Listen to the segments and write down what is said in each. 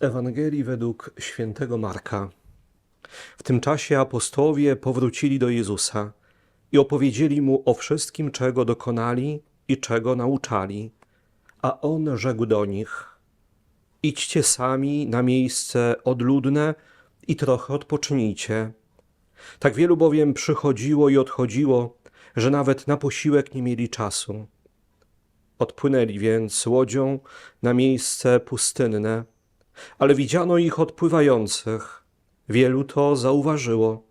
Ewangelii według świętego Marka. W tym czasie apostołowie powrócili do Jezusa i opowiedzieli mu o wszystkim, czego dokonali i czego nauczali. A on rzekł do nich: Idźcie sami na miejsce odludne i trochę odpocznijcie. Tak wielu bowiem przychodziło i odchodziło, że nawet na posiłek nie mieli czasu. Odpłynęli więc łodzią na miejsce pustynne, ale widziano ich odpływających. Wielu to zauważyło.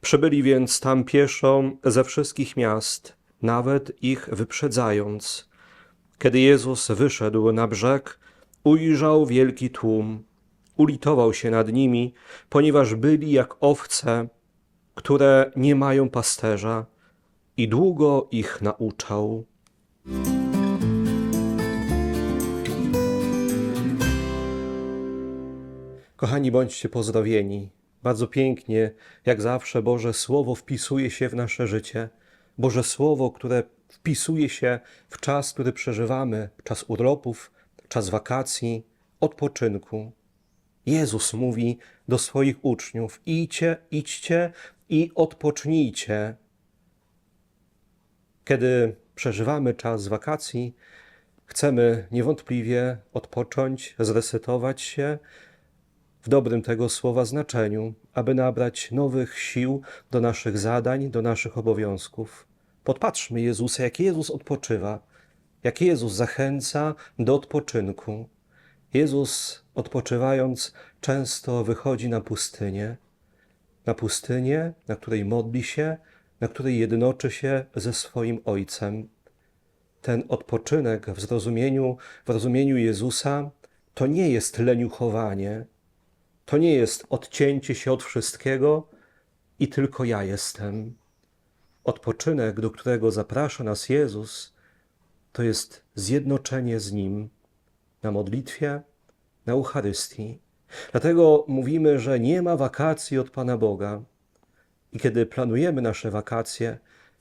Przybyli więc tam pieszo ze wszystkich miast, nawet ich wyprzedzając. Kiedy Jezus wyszedł na brzeg, ujrzał wielki tłum. Ulitował się nad nimi, ponieważ byli jak owce, które nie mają pasterza, i długo ich nauczał. Kochani, bądźcie pozdrowieni. Bardzo pięknie, jak zawsze, Boże Słowo wpisuje się w nasze życie. Boże Słowo, które wpisuje się w czas, który przeżywamy, czas urlopów, czas wakacji, odpoczynku. Jezus mówi do swoich uczniów: idźcie, idźcie i odpocznijcie. Kiedy przeżywamy czas wakacji, chcemy niewątpliwie odpocząć, zresetować się w dobrym tego słowa znaczeniu, aby nabrać nowych sił do naszych zadań, do naszych obowiązków. Podpatrzmy Jezusa, jak Jezus odpoczywa, jak Jezus zachęca do odpoczynku. Jezus, odpoczywając, często wychodzi na pustynię, na pustynię, na której modli się, na której jednoczy się ze swoim Ojcem. Ten odpoczynek w zrozumieniu, w rozumieniu Jezusa to nie jest leniuchowanie, to nie jest odcięcie się od wszystkiego i tylko ja jestem. Odpoczynek, do którego zaprasza nas Jezus, to jest zjednoczenie z Nim na modlitwie, na Eucharystii. Dlatego mówimy, że nie ma wakacji od Pana Boga. I kiedy planujemy nasze wakacje,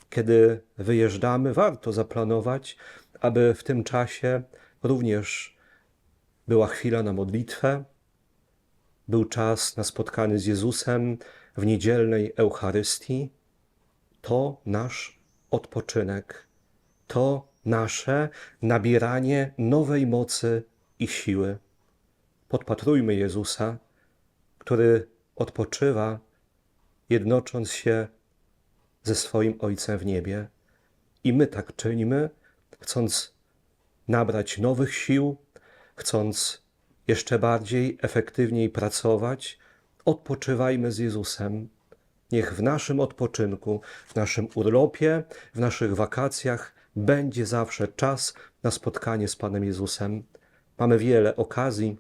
kiedy wyjeżdżamy, warto zaplanować, aby w tym czasie również była chwila na modlitwę, był czas na spotkanie z Jezusem w niedzielnej Eucharystii. To nasz odpoczynek, to nasze nabieranie nowej mocy i siły. Podpatrujmy Jezusa, który odpoczywa, jednocząc się ze swoim Ojcem w niebie. I my tak czynimy, chcąc nabrać nowych sił, chcąc jeszcze bardziej, efektywniej pracować, odpoczywajmy z Jezusem. Niech w naszym odpoczynku, w naszym urlopie, w naszych wakacjach będzie zawsze czas na spotkanie z Panem Jezusem. Mamy wiele okazji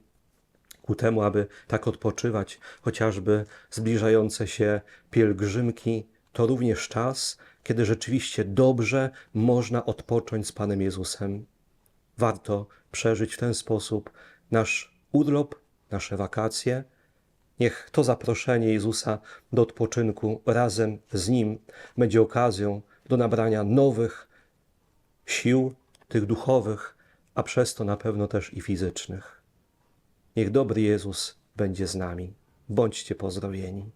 ku temu, aby tak odpoczywać, chociażby zbliżające się pielgrzymki, to również czas, kiedy rzeczywiście dobrze można odpocząć z Panem Jezusem. Warto przeżyć w ten sposób nasz urlop, nasze wakacje. Niech to zaproszenie Jezusa do odpoczynku razem z Nim będzie okazją do nabrania nowych sił, tych duchowych, a przez to na pewno też i fizycznych. Niech dobry Jezus będzie z nami. Bądźcie pozdrowieni.